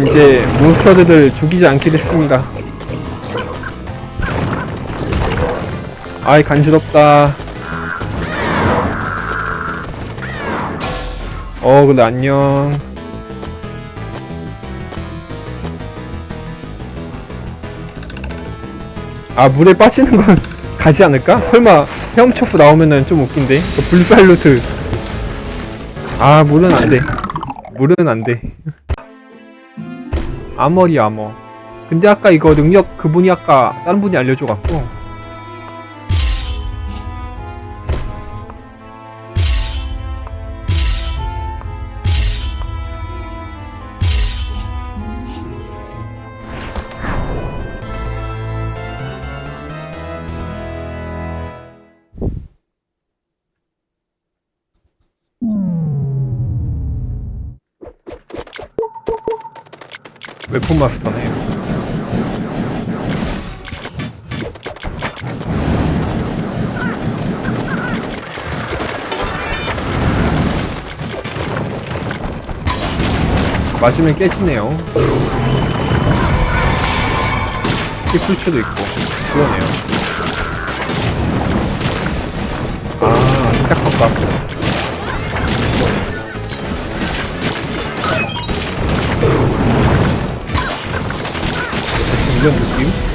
이제 몬스터들을 죽이지 않게 됐습니다. 아이 간지럽다. 어 근데 안녕. 아 물에 빠지는 건 가지 않을까? 설마 헤엄초프 나오면은 좀 웃긴데. 그 불살루트. 아 물은 안 돼. 물은 안 돼. 아머리 아머. 근데 아까 이거 능력 그분이 아까 다른 분이 알려줘갖고. 웨폰 마스터네요. 맞으면 깨지네요. 스틱 풀체도 있고 그러네요. 아, 이런 느낌?